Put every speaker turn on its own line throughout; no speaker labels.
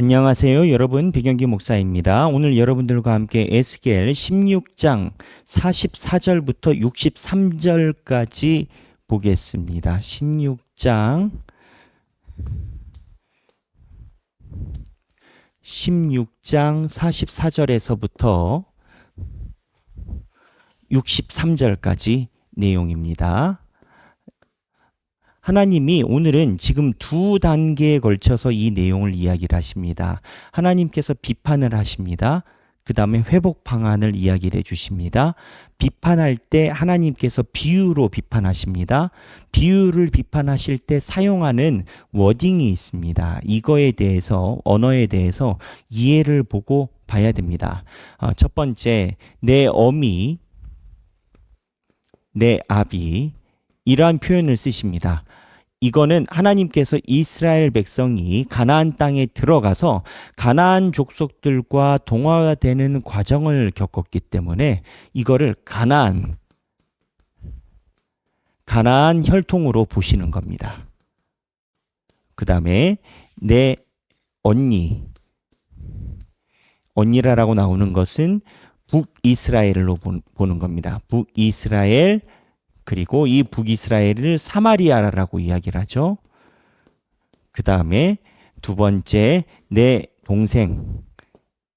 안녕하세요. 여러분, 백영기 목사입니다. 오늘 여러분들과 함께 에스겔 16장 44절부터 63절까지 보겠습니다. 16장 16장 44절에서부터 63절까지 내용입니다. 하나님이 오늘은 지금 두 단계에 걸쳐서 이 내용을 이야기를 하십니다. 하나님께서 비판을 하십니다. 그 다음에 회복 방안을 이야기를 해주십니다. 비판할 때 하나님께서 비유로 비판하십니다. 비유를 비판하실 때 사용하는 워딩이 있습니다. 이거에 대해서, 언어에 대해서 이해를 보고 봐야 됩니다. 어, 첫 번째, 내 어미, 내 아비, 이러한 표현을 쓰십니다. 이거는 하나님께서 이스라엘 백성이 가나안 땅에 들어가서 가나안 족속들과 동화가 되는 과정을 겪었기 때문에 이거를 가나안 가나안 혈통으로 보시는 겁니다. 그 다음에 내 언니 언니라라고 나오는 것은 북이스라엘로 보는 겁니다. 북이스라엘 그리고 이 북이스라엘을 사마리아라고 이야기를 하죠. 그 다음에 두 번째 내 동생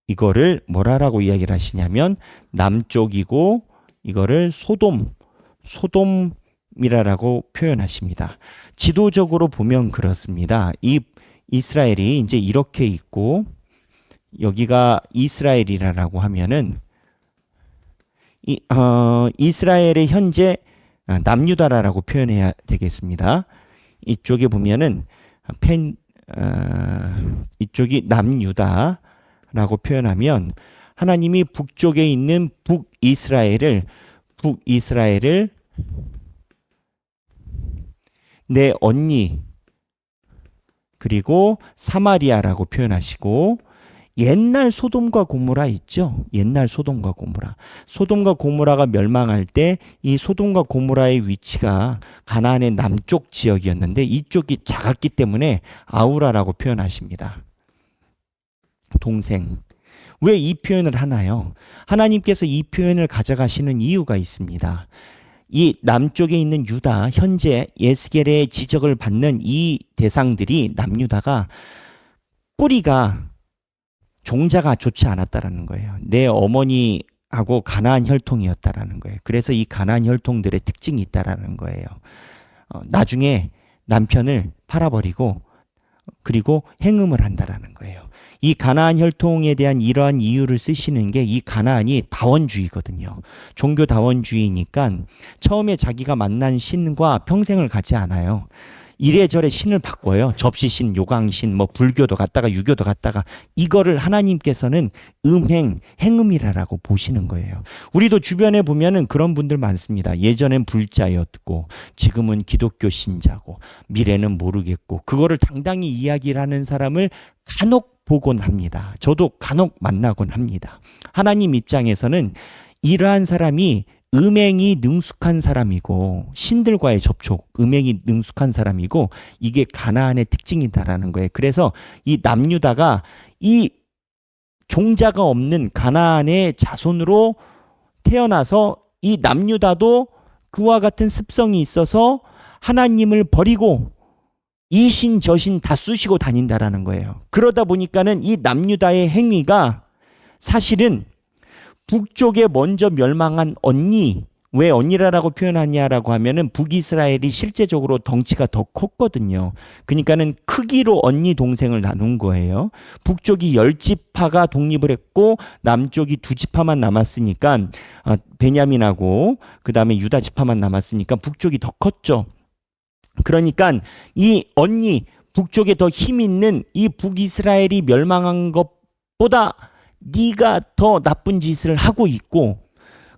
이거를 뭐라라고 이야기를 하시냐면 남쪽이고 이거를 소돔 소돔이라라고 표현하십니다. 지도적으로 보면 그렇습니다. 이 이스라엘이 이제 이렇게 있고 여기가 이스라엘이라라고 하면은 이, 어, 이스라엘의 현재 아, 남유다라고 표현해야 되겠습니다. 이쪽에 보면은 펜 어, 이쪽이 남유다라고 표현하면 하나님이 북쪽에 있는 북이스라엘을 북이스라엘을 내 언니 그리고 사마리아라고 표현하시고 옛날 소돔과 고모라 있죠. 옛날 소돔과 고모라. 소돔과 고모라가 멸망할 때 이 소돔과 고모라의 위치가 가나안의 남쪽 지역이었는데 이쪽이 작았기 때문에 아우라라고 표현하십니다. 동생. 왜 이 표현을 하나요? 하나님께서 이 표현을 가져가시는 이유가 있습니다. 이 남쪽에 있는 유다 현재 예스겔의 지적을 받는 이 대상들이 남유다가 뿌리가 종자가 좋지 않았다라는 거예요. 내 어머니하고 가나안 혈통이었다라는 거예요. 그래서 이 가나안 혈통들의 특징이 있다라는 거예요. 어, 나중에 남편을 팔아버리고 그리고 행음을 한다라는 거예요. 이 가나안 혈통에 대한 이러한 이유를 쓰시는 게 이 가나안이 다원주의거든요. 종교 다원주의니까 처음에 자기가 만난 신과 평생을 가지 않아요. 이래저래 신을 바꿔요. 접시신, 요강신, 뭐 불교도 갔다가 유교도 갔다가 이거를 하나님께서는 음행, 행음이라라고 보시는 거예요. 우리도 주변에 보면은 그런 분들 많습니다. 예전엔 불자였고 지금은 기독교 신자고 미래는 모르겠고 그거를 당당히 이야기를 하는 사람을 간혹 보곤 합니다. 저도 간혹 만나곤 합니다. 하나님 입장에서는 이러한 사람이 음행이 능숙한 사람이고 신들과의 접촉, 음행이 능숙한 사람이고 이게 가나안의 특징이다라는 거예요. 그래서 이 남유다가 이 종자가 없는 가나안의 자손으로 태어나서 이 남유다도 그와 같은 습성이 있어서 하나님을 버리고 이신 저신 다 쑤시고 다닌다라는 거예요. 그러다 보니까는 이 남유다의 행위가 사실은 북쪽에 먼저 멸망한 언니 왜 언니라라고 표현하냐라고 하면은 북이스라엘이 실제적으로 덩치가 더 컸거든요. 그러니까는 크기로 언니 동생을 나눈 거예요. 북쪽이 열 지파가 독립을 했고 남쪽이 두 지파만 남았으니까 어, 베냐민하고 그 다음에 유다 지파만 남았으니까 북쪽이 더 컸죠. 그러니까 이 언니 북쪽에 더 힘 있는 이 북이스라엘이 멸망한 것보다 네가 더 나쁜 짓을 하고 있고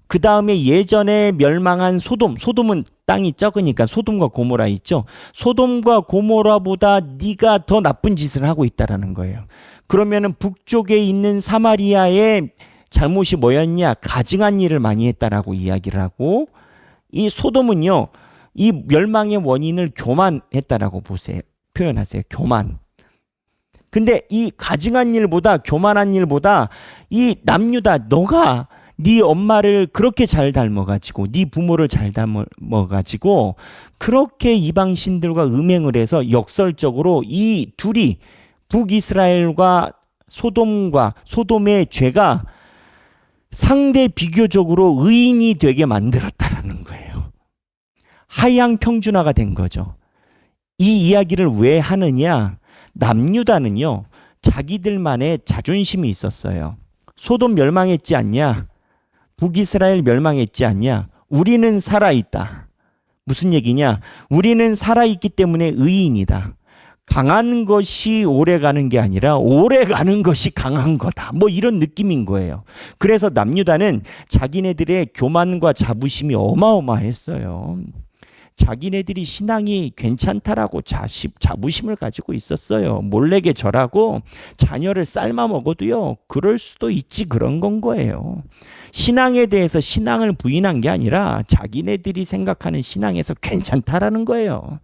그 다음에 예전에 멸망한 소돔, 소돔은 땅이 적으니까 소돔과 고모라 있죠. 소돔과 고모라보다 네가 더 나쁜 짓을 하고 있다라는 거예요. 그러면은 북쪽에 있는 사마리아의 잘못이 뭐였냐? 가증한 일을 많이 했다라고 이야기를 하고 이 소돔은요. 이 멸망의 원인을 교만했다라고 보세요. 표현하세요. 교만. 근데 이 가증한 일보다 교만한 일보다 이 남유다 너가 네 엄마를 그렇게 잘 닮아가지고 네 부모를 잘 닮아가지고 그렇게 이방 신들과 음행을 해서 역설적으로 이 둘이 북이스라엘과 소돔과 소돔의 죄가 상대 비교적으로 의인이 되게 만들었다라는 거예요. 하향 평준화가 된 거죠. 이 이야기를 왜 하느냐? 남유다는요, 자기들만의 자존심이 있었어요. 소돔 멸망했지 않냐? 북이스라엘 멸망했지 않냐? 우리는 살아있다. 무슨 얘기냐? 우리는 살아있기 때문에 의인이다. 강한 것이 오래 가는 게 아니라 오래 가는 것이 강한 거다. 뭐 이런 느낌인 거예요. 그래서 남유다는 자기네들의 교만과 자부심이 어마어마했어요. 자기네들이 신앙이 괜찮다라고 자십, 자부심을 가지고 있었어요. 몰래게 절하고 자녀를 삶아 먹어도요. 그럴 수도 있지 그런 건 거예요. 신앙에 대해서 신앙을 부인한 게 아니라 자기네들이 생각하는 신앙에서 괜찮다라는 거예요.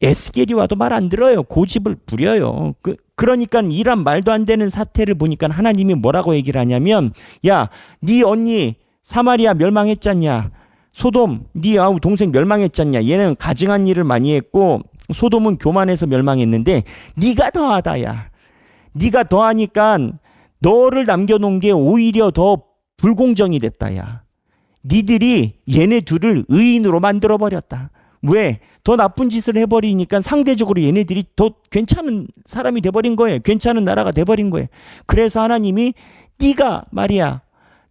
에스겔이 와도 말 안 들어요. 고집을 부려요. 그, 그러니까 이런 말도 안 되는 사태를 보니까 하나님이 뭐라고 얘기를 하냐면 야, 네 언니 사마리아 멸망했잖냐. 소돔, 네 아우 동생 멸망했잖냐. 얘는 가증한 일을 많이 했고 소돔은 교만해서 멸망했는데 네가 더하다야. 네가 더하니까 너를 남겨놓은 게 오히려 더 불공정이 됐다야. 니들이 얘네 둘을 의인으로 만들어 버렸다. 왜? 더 나쁜 짓을 해버리니까 상대적으로 얘네들이 더 괜찮은 사람이 돼버린 거예요. 괜찮은 나라가 돼버린 거예요. 그래서 하나님이 네가 말이야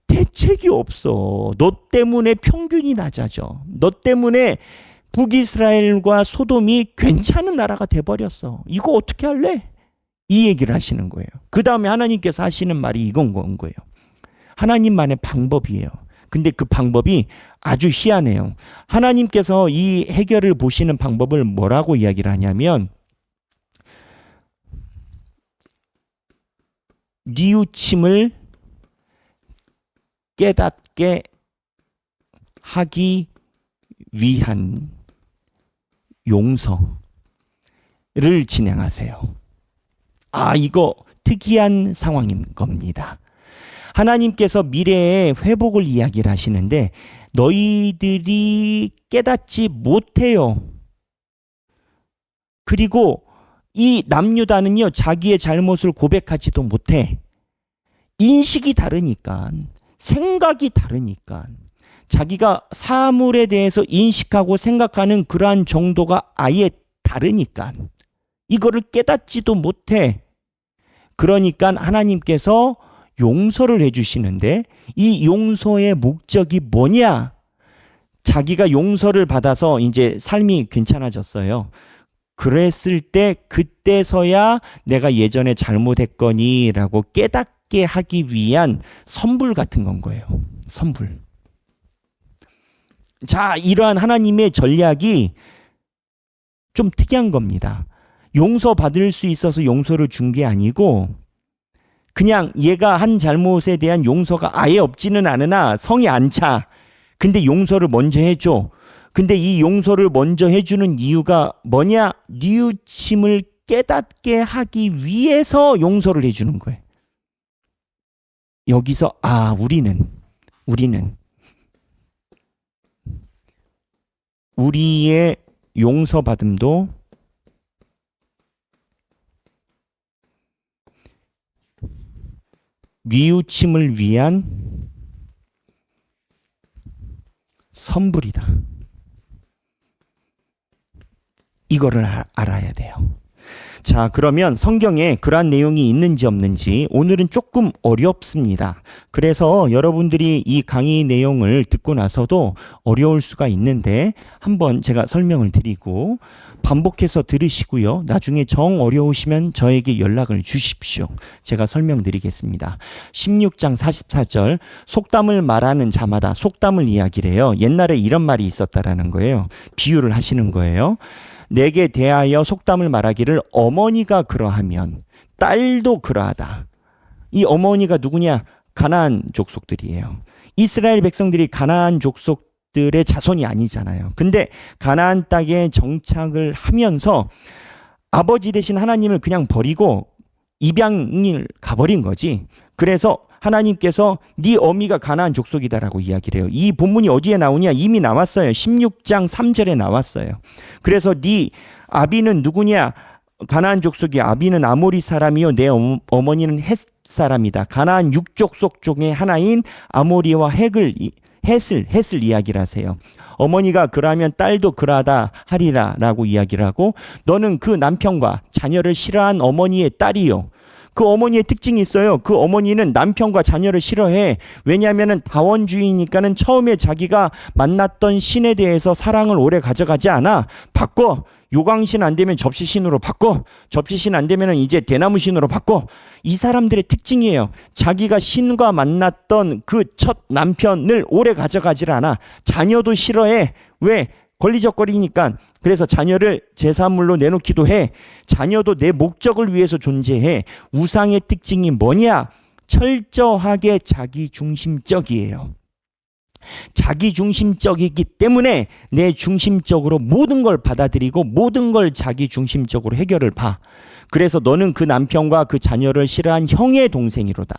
대책이 없어. 너 때문에 평균이 낮아져. 너 때문에 북이스라엘과 소돔이 괜찮은 나라가 돼버렸어. 이거 어떻게 할래? 이 얘기를 하시는 거예요. 그 다음에 하나님께서 하시는 말이 이건 건 거예요. 하나님만의 방법이에요. 근데 그 방법이 아주 희한해요. 하나님께서 이 해결을 보시는 방법을 뭐라고 이야기를 하냐면 뉘우침을 깨닫게 하기 위한 용서를 진행하세요. 아, 이거 특이한 상황인 겁니다. 하나님께서 미래의 회복을 이야기를 하시는데 너희들이 깨닫지 못해요. 그리고 이 남유다는요, 자기의 잘못을 고백하지도 못해. 인식이 다르니까, 생각이 다르니까, 자기가 사물에 대해서 인식하고 생각하는 그러한 정도가 아예 다르니까, 이거를 깨닫지도 못해. 그러니까 하나님께서 용서를 해주시는데 이 용서의 목적이 뭐냐? 자기가 용서를 받아서 이제 삶이 괜찮아졌어요. 그랬을 때 그때서야 내가 예전에 잘못했거니라고 깨닫 게 하기 위한 선불 같은 건 거예요. 선불. 자, 이러한 하나님의 전략이 좀 특이한 겁니다. 용서 받을 수 있어서 용서를 준 게 아니고 그냥 얘가 한 잘못에 대한 용서가 아예 없지는 않으나 성이 안 차. 근데 용서를 먼저 해줘. 근데 이 용서를 먼저 해주는 이유가 뭐냐? 뉘우침을 깨닫게 하기 위해서 용서를 해주는 거예요. 여기서 아 우리는 우리는 우리의 용서받음도 뉘우침을 위한 선불이다. 이거를 아, 알아야 돼요. 자, 그러면 성경에 그러한 내용이 있는지 없는지 오늘은 조금 어렵습니다. 그래서 여러분들이 이 강의 내용을 듣고 나서도 어려울 수가 있는데 한번 제가 설명을 드리고 반복해서 들으시고요. 나중에 정 어려우시면 저에게 연락을 주십시오. 제가 설명드리겠습니다. 16장 44절 속담을 말하는 자마다 속담을 이야기를 해요. 옛날에 이런 말이 있었다라는 거예요. 비유를 하시는 거예요. 내게 대하여 속담을 말하기를 어머니가 그러하면 딸도 그러하다. 이 어머니가 누구냐? 가나안 족속들이에요. 이스라엘 백성들이 가나안 족속 들의 자손이 아니잖아요. 근데 가나안 땅에 정착을 하면서 아버지 대신 하나님을 그냥 버리고 입양을 가버린 거지. 그래서 하나님께서 네 어미가 가나안 족속이다라고 이야기를 해요. 이 본문이 어디에 나오냐? 이미 나왔어요. 16장 3절에 나왔어요. 그래서 네 아비는 누구냐? 가나안 족속이 아비는 아모리 사람이요 내 어머- 어머니는 헷 사람이다. 가나안 육족속 중에 하나인 아모리와 헷을 이- 헷을 헷을 이야기를 하세요. 어머니가 그러하면 딸도 그러하다 하리라라고 이야기를 하고 너는 그 남편과 자녀를 싫어한 어머니의 딸이요. 그 어머니의 특징이 있어요. 그 어머니는 남편과 자녀를 싫어해. 왜냐하면은 다원주의니까는 처음에 자기가 만났던 신에 대해서 사랑을 오래 가져가지 않아. 바꿔. 요광신 안 되면 접시신으로 바꿔. 접시신 안 되면은 이제 대나무신으로 바꿔. 이 사람들의 특징이에요. 자기가 신과 만났던 그 첫 남편을 오래 가져가질 않아. 자녀도 싫어해. 왜? 권리적거리니까. 그래서 자녀를 제사물로 내놓기도 해. 자녀도 내 목적을 위해서 존재해. 우상의 특징이 뭐냐? 철저하게 자기 중심적이에요. 자기 중심적이기 때문에 내 중심적으로 모든 걸 받아들이고 모든 걸 자기 중심적으로 해결을 봐. 그래서 너는 그 남편과 그 자녀를 싫어한 형의 동생이로다.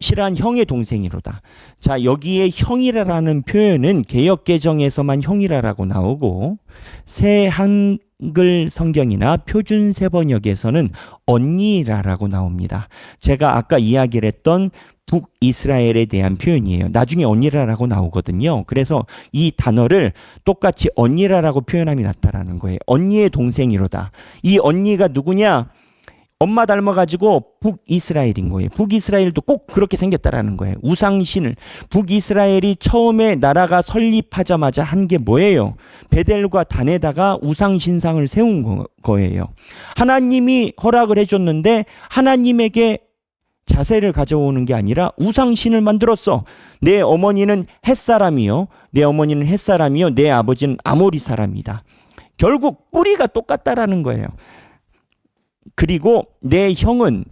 싫어한 형의 동생이로다. 자, 여기에 형이라라는 표현은 개혁개정에서만 형이라라고 나오고 새 한글 성경이나 표준 세번역에서는 언니라라고 나옵니다. 제가 아까 이야기를 했던 북이스라엘에 대한 표현이에요. 나중에 언니라라고 나오거든요. 그래서 이 단어를 똑같이 언니라라고 표현함이 낫다라는 거예요. 언니의 동생이로다. 이 언니가 누구냐? 엄마 닮아가지고 북이스라엘인 거예요. 북이스라엘도 꼭 그렇게 생겼다라는 거예요. 우상신을 북이스라엘이 처음에 나라가 설립하자마자 한 게 뭐예요? 베델과 단에다가 우상신상을 세운 거- 거예요. 하나님이 허락을 해줬는데 하나님에게 자세를 가져오는 게 아니라 우상신을 만들었어. 내 어머니는 햇사람이요. 내 어머니는 햇사람이요. 내 아버지는 아모리 사람이다. 결국 뿌리가 똑같다라는 거예요. 그리고 내 형은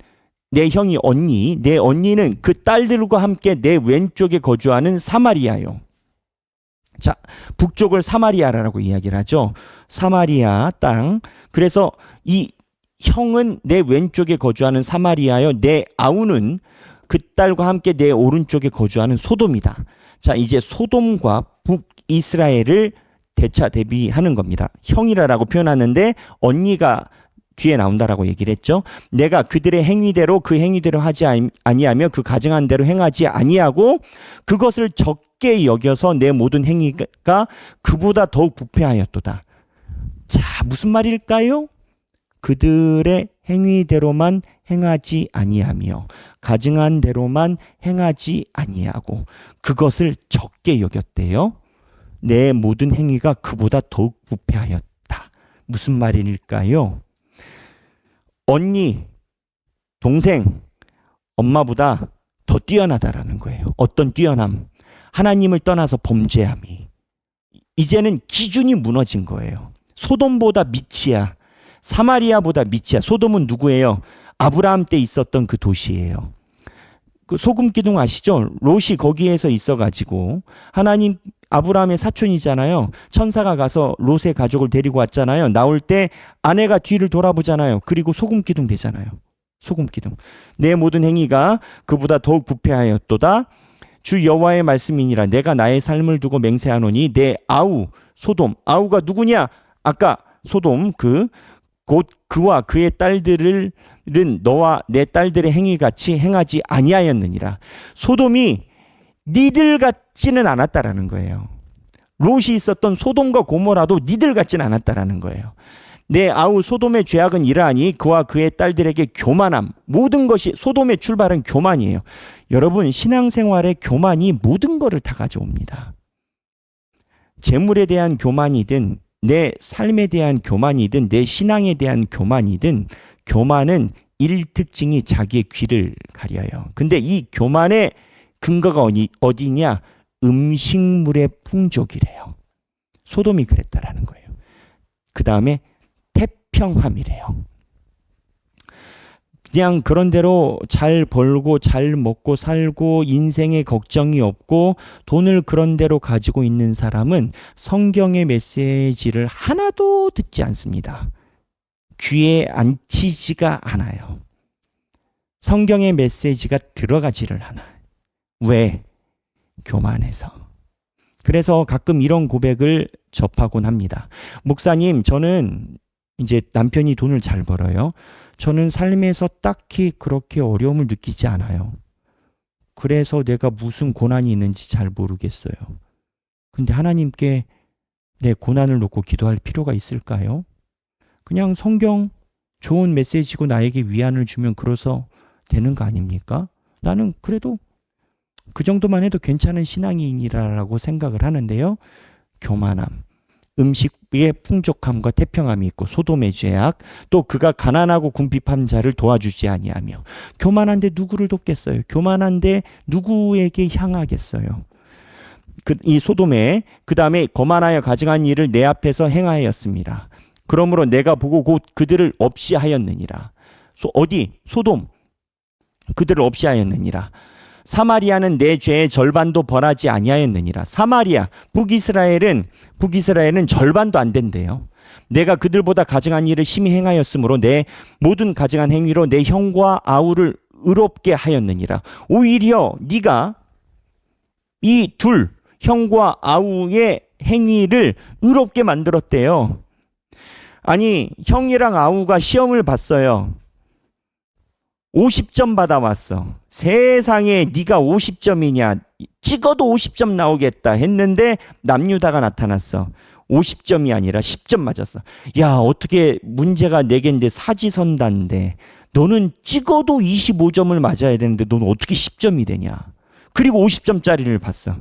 내 형이 언니, 내 언니는 그 딸들과 함께 내 왼쪽에 거주하는 사마리아요. 자, 북쪽을 사마리아라고 이야기를 하죠. 사마리아 땅. 그래서 이 형은 내 왼쪽에 거주하는 사마리아요. 내 아우는 그 딸과 함께 내 오른쪽에 거주하는 소돔이다. 자, 이제 소돔과 북이스라엘을 대차 대비하는 겁니다. 형이라라고 표현하는데 언니가 뒤에 나온다라고 얘기를 했죠. 내가 그들의 행위대로 그 행위대로 하지 아니- 아니하며 그 가증한 대로 행하지 아니하고 그것을 적게 여겨서 내 모든 행위가 그보다 더욱 부패하였도다. 자, 무슨 말일까요? 그들의 행위대로만 행하지 아니하며 가증한 대로만 행하지 아니하고 그것을 적게 여겼대요. 내 모든 행위가 그보다 더욱 부패하였다. 무슨 말일까요? 언니, 동생, 엄마보다 더 뛰어나다라는 거예요. 어떤 뛰어남? 하나님을 떠나서 범죄함이. 이제는 기준이 무너진 거예요. 소돔보다 밑이야. 사마리아보다 밑이야. 소돔은 누구예요? 아브라함 때 있었던 그 도시예요. 그 소금 기둥 아시죠? 롯이 거기에서 있어가지고 하나님 아브라함의 사촌이잖아요. 천사가 가서 롯의 가족을 데리고 왔잖아요. 나올 때 아내가 뒤를 돌아보잖아요. 그리고 소금 기둥 되잖아요. 소금 기둥. 내 모든 행위가 그보다 더욱 부패하였도다. 주 여호와의 말씀이니라 내가 나의 삶을 두고 맹세하노니 내 아우 소돔 아우가 누구냐? 아까 소돔 그 곧 그와 그의 딸들을 은 너와 내 딸들의 행위 같이 행하지 아니하였느니라. 소돔이 니들 같지는 않았다라는 거예요. 롯이 있었던 소돔과 고모라도 니들 같지는 않았다라는 거예요. 내 아우 소돔의 죄악은 이러하니 그와 그의 딸들에게 교만함 모든 것이 소돔의 출발은 교만이에요. 여러분 신앙생활의 교만이 모든 것을 다 가져옵니다. 재물에 대한 교만이든 내 삶에 대한 교만이든 내 신앙에 대한 교만이든 교만은 일 특징이 자기의 귀를 가려요. 근데 이 교만의 근거가 어디, 어디냐? 음식물의 풍족이래요. 소돔이 그랬다라는 거예요. 그 다음에 태평함이래요. 그냥 그런 대로 잘 벌고 잘 먹고 살고 인생에 걱정이 없고 돈을 그런 대로 가지고 있는 사람은 성경의 메시지를 하나도 듣지 않습니다. 귀에 앉히지가 않아요. 성경의 메시지가 들어가지를 않아. 왜? 교만해서. 그래서 가끔 이런 고백을 접하곤 합니다. 목사님, 저는 이제 남편이 돈을 잘 벌어요. 저는 삶에서 딱히 그렇게 어려움을 느끼지 않아요. 그래서 내가 무슨 고난이 있는지 잘 모르겠어요. 근데 하나님께 내 고난을 놓고 기도할 필요가 있을까요? 그냥 성경 좋은 메시지고 나에게 위안을 주면 그래서 되는 거 아닙니까? 나는 그래도 그 정도만 해도 괜찮은 신앙인이라고 생각을 하는데요. 교만함, 음식 의 풍족함과 태평함이 있고 소돔의 죄악, 또 그가 가난하고 궁핍한 자를 도와주지 아니하며 교만한데 누구를 돕겠어요? 교만한데 누구에게 향하겠어요? 그, 이 소돔에 그 다음에 거만하여 가증한 일을 내 앞에서 행하였습니다. 그러므로 내가 보고 곧 그들을 없이 하였느니라. 소, 어디? 소돔. 그들을 없이 하였느니라. 사마리아는 내 죄의 절반도 벌하지 아니하였느니라. 사마리아, 북이스라엘은 북이스라엘은 절반도 안 된대요. 내가 그들보다 가증한 일을 심히 행하였으므로 내 모든 가증한 행위로 내 형과 아우를 의롭게 하였느니라. 오히려 네가 이 둘 형과 아우의 행위를 의롭게 만들었대요. 아니 형이랑 아우가 시험을 봤어요. 50점 받아왔어. 세상에 네가 50점이냐? 찍어도 50점 나오겠다 했는데 남유다가 나타났어. 50점이 아니라 10점 맞았어. 야, 어떻게 문제가 4개인데 사지선다인데 너는 찍어도 25점을 맞아야 되는데 너는 어떻게 10점이 되냐? 그리고 50점짜리를 봤어.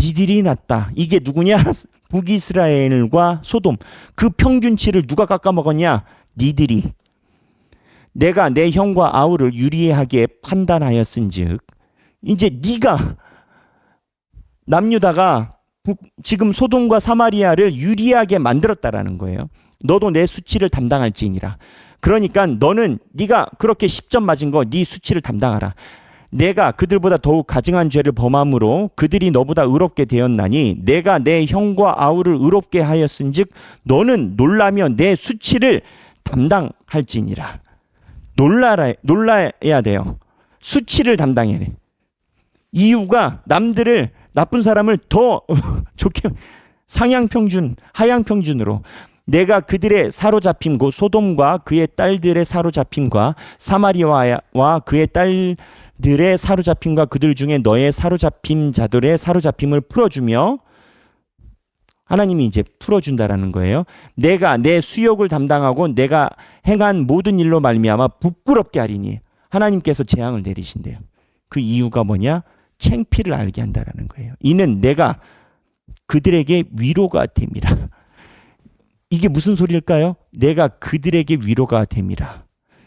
니들이 낫다. 이게 누구냐? 북이스라엘과 소돔. 그 평균치를 누가 깎아먹었냐? 니들이. 내가 내 형과 아우를 유리하게 판단하였은즉 이제 네가 남유다가 북, 지금 소돔과 사마리아를 유리하게 만들었다라는 거예요. 너도 내 수치를 담당할지니라. 그러니까 너는 네가 그렇게 10점 맞은 거 네 수치를 담당하라. 내가 그들보다 더욱 가증한 죄를 범함으로 그들이 너보다 의롭게 되었나니 내가 내 형과 아우를 의롭게 하였은즉 너는 놀라며 내 수치를 담당할지니라. 놀라라 놀라야 돼요. 수치를 담당해야 돼. 이유가 남들을 나쁜 사람을 더 좋게 상향 평준, 하향 평준으로 내가 그들의 사로잡힘고 소돔과 그의 딸들의 사로잡힘과 사마리아와 그의 딸들의 사로잡힘과 그들 중에 너의 사로잡힘 자들의 사로잡힘을 풀어주며 하나님이 이제 풀어준다라는 거예요. 내가 내 수욕을 담당하고 내가 행한 모든 일로 말미암아 부끄럽게 하리니 하나님께서 재앙을 내리신대요. 그 이유가 뭐냐? 챙피를 알게 한다라는 거예요. 이는 내가 그들에게 위로가 됨이라. 이게 무슨 소리일까요? 내가 그들에게 위로가 됨이라.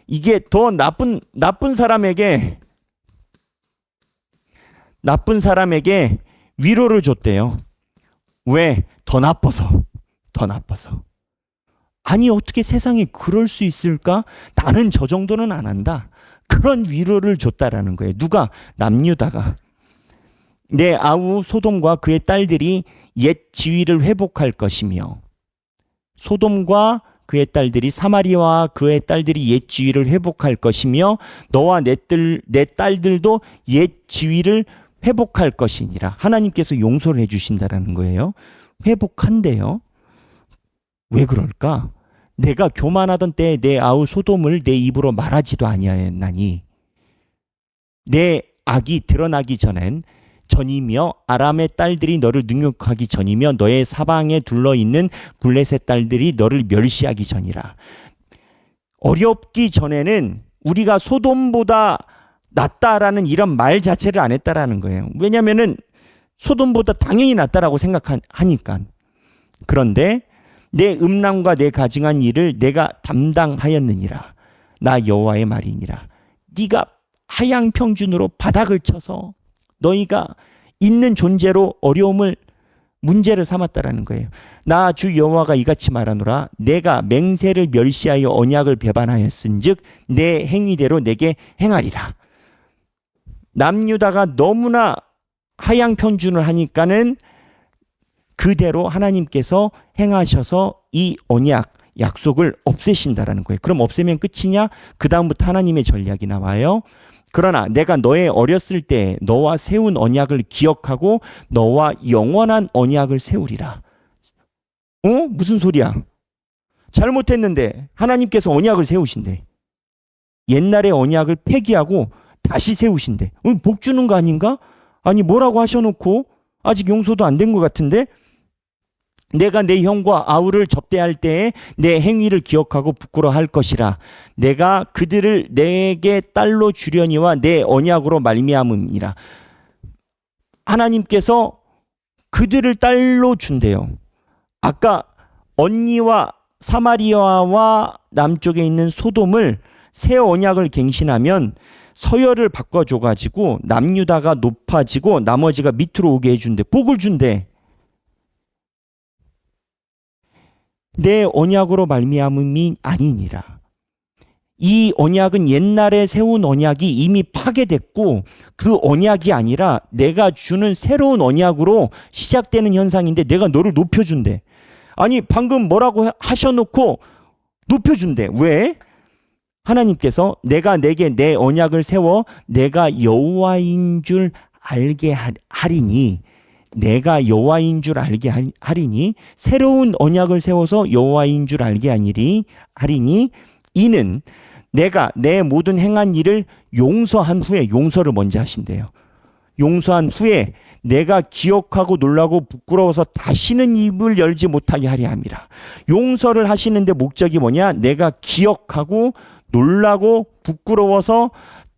이게 더 나쁜 나쁜 사람에게 나쁜 사람에게 위로를 줬대요. 왜? 더 나빠서. 더 나빠서. 아니 어떻게 세상에 그럴 수 있을까? 나는 저 정도는 안 한다. 그런 위로를 줬다라는 거예요. 누가 남유다가 내 아우 소돔과 그의 딸들이 옛 지위를 회복할 것이며 소돔과 그의 딸들이 사마리아와 그의 딸들이 옛 지위를 회복할 것이며 너와 내, 딸, 내 딸들도 옛 지위를 회복할 것이니라. 하나님께서 용서를 해 주신다라는 거예요. 회복한대요. 왜 그럴까? 내가 교만하던 때에 내 아우 소돔을 내 입으로 말하지도 아니하였나니 내 악이 드러나기 전엔 전이며 아람의 딸들이 너를 능욕하기 전이며 너의 사방에 둘러 있는 블레셋 딸들이 너를 멸시하기 전이라. 어렵기 전에는 우리가 소돔보다 낫다라는 이런 말 자체를 안 했다라는 거예요. 왜냐면은 소돔보다 당연히 낫다라고 생각하니까. 그런데 내 음란과 내 가증한 일을 내가 담당하였느니라. 나 여호와의 말이니라. 네가 하향 평준으로 바닥을 쳐서 너희가 있는 존재로 어려움을 문제를 삼았다라는 거예요. 나 주 여호와가 이같이 말하노라 내가 맹세를 멸시하여 언약을 배반하였은즉 내 행위대로 내게 행하리라. 남유다가 너무나 하향 편준을 하니까는 그대로 하나님께서 행하셔서 이 언약, 약속을 없애신다라는 거예요. 그럼 없애면 끝이냐? 그 다음부터 하나님의 전략이 나와요. 그러나 내가 너의 어렸을 때 너와 세운 언약을 기억하고 너와 영원한 언약을 세우리라. 어? 무슨 소리야? 잘못했는데 하나님께서 언약을 세우신대. 옛날의 언약을 폐기하고 다시 세우신대. 어, 복 주는 거 아닌가? 아니 뭐라고 하셔놓고 아직 용서도 안 된 것 같은데? 내가 내 형과 아우를 접대할 때에 내 행위를 기억하고 부끄러워할 것이라. 내가 그들을 내게 딸로 주려니와 내 언약으로 말미암음이라. 하나님께서 그들을 딸로 준대요. 아까 언니와 사마리아와 남쪽에 있는 소돔을 새 언약을 갱신하면 서열을 바꿔줘 가지고 남유다가 높아지고 나머지가 밑으로 오게 해준대. 복을 준대. 내 언약으로 말미암음이 아니니라. 이 언약은 옛날에 세운 언약이 이미 파괴됐고 그 언약이 아니라 내가 주는 새로운 언약으로 시작되는 현상인데 내가 너를 높여준대. 아니 방금 뭐라고 하셔놓고 높여준대. 왜? 하나님께서 내가 내게 내 언약을 세워 내가 여호와인 줄 알게 하- 하리니 내가 여호와인 줄 알게 하- 하리니 새로운 언약을 세워서 여호와인 줄 알게 하니리 하리니 이는 내가 내 모든 행한 일을 용서한 후에 용서를 먼저 하신대요. 용서한 후에 내가 기억하고 놀라고 부끄러워서 다시는 입을 열지 못하게 함이라. 용서를 하시는데 목적이 뭐냐? 내가 기억하고 놀라고 부끄러워서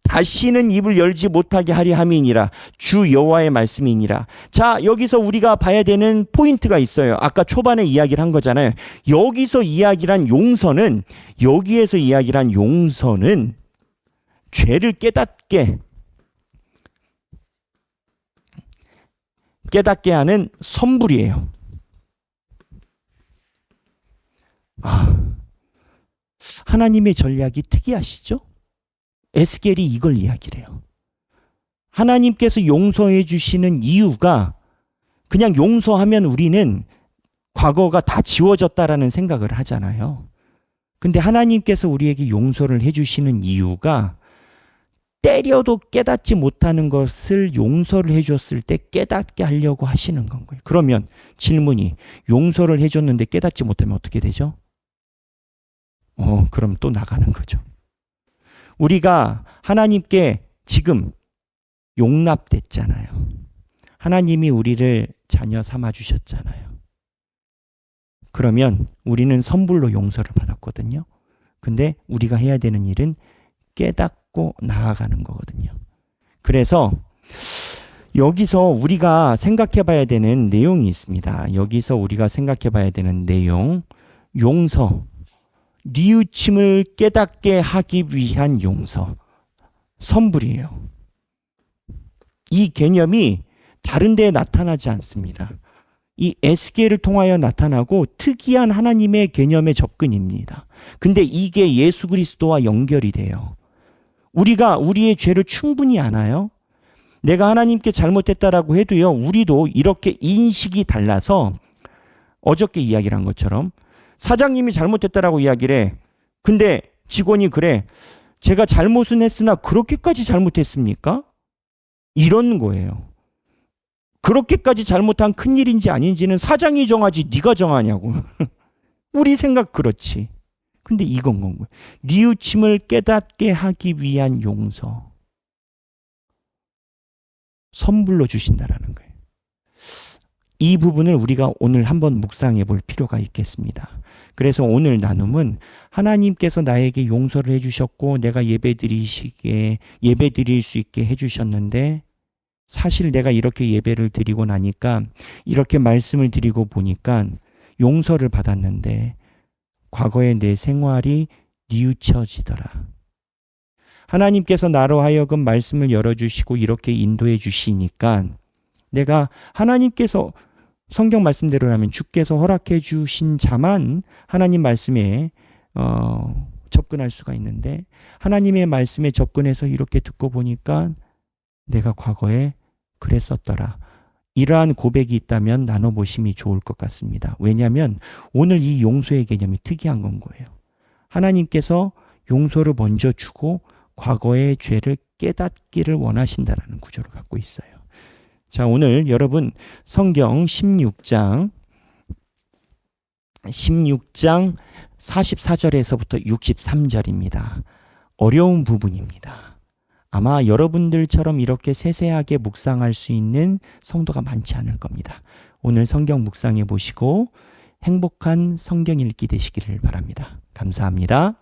다시는 입을 열지 못하게 하려 함이니라 주 여호와의 말씀이니라. 자, 여기서 우리가 봐야 되는 포인트가 있어요. 아까 초반에 이야기를 한 거잖아요. 여기서 이야기란 용서는 여기에서 이야기란 용서는 죄를 깨닫게 깨닫게 하는 선불이에요. 아, 하나님의 전략이 특이하시죠? 에스겔이 이걸 이야기를 해요. 하나님께서 용서해 주시는 이유가 그냥 용서하면 우리는 과거가 다 지워졌다라는 생각을 하잖아요. 근데 하나님께서 우리에게 용서를 해 주시는 이유가 때려도 깨닫지 못하는 것을 용서를 해 줬을 때 깨닫게 하려고 하시는 건 거예요. 그러면 질문이 용서를 해 줬는데 깨닫지 못하면 어떻게 되죠? 어, 그럼 또 나가는 거죠. 우리가 하나님께 지금 용납됐잖아요. 하나님이 우리를 자녀 삼아 주셨잖아요. 그러면 우리는 선불로 용서를 받았거든요. 근데 우리가 해야 되는 일은 깨닫고 나아가는 거거든요. 그래서 여기서 우리가 생각해 봐야 되는 내용이 있습니다. 여기서 우리가 생각해 봐야 되는 내용, 용서, 뉘우침을 깨닫게 하기 위한 용서, 선불이에요. 이 개념이 다른 데에 나타나지 않습니다. 이 에스겔을 통하여 나타나고 특이한 하나님의 개념의 접근입니다. 근데 이게 예수 그리스도와 연결이 돼요. 우리가 우리의 죄를 충분히 아나요? 내가 하나님께 잘못했다라고 해도요, 우리도 이렇게 인식이 달라서 어저께 이야기를 한 것처럼 사장님이 잘못했다라고 이야기를 해. 근데 직원이 그래. 제가 잘못은 했으나 그렇게까지 잘못했습니까? 이런 거예요. 그렇게까지 잘못한 큰일인지 아닌지는 사장이 정하지 네가 정하냐고. 우리 생각 그렇지. 근데 이건 건 거예요. 뉘우침을 깨닫게 하기 위한 용서. 선불로 주신다라는 거예요. 이 부분을 우리가 오늘 한번 묵상해 볼 필요가 있겠습니다. 그래서 오늘 나눔은 하나님께서 나에게 용서를 해주셨고 내가 예배 드리시게 예배 드릴 수 있게 해주셨는데 사실 내가 이렇게 예배를 드리고 나니까 이렇게 말씀을 드리고 보니까 용서를 받았는데 과거의 내 생활이 뉘우쳐지더라. 하나님께서 나로 하여금 말씀을 열어주시고 이렇게 인도해 주시니까 내가 하나님께서 성경 말씀대로라면 주께서 허락해 주신 자만 하나님 말씀에 어, 접근할 수가 있는데 하나님의 말씀에 접근해서 이렇게 듣고 보니까 내가 과거에 그랬었더라. 이러한 고백이 있다면 나눠보심이 좋을 것 같습니다. 왜냐하면 오늘 이 용서의 개념이 특이한 건 거예요. 하나님께서 용서를 먼저 주고 과거의 죄를 깨닫기를 원하신다라는 구조를 갖고 있어요. 자, 오늘 여러분 성경 16장 16장 44절에서부터 63절입니다. 어려운 부분입니다. 아마 여러분들처럼 이렇게 세세하게 묵상할 수 있는 성도가 많지 않을 겁니다. 오늘 성경 묵상해 보시고 행복한 성경 읽기 되시기를 바랍니다. 감사합니다.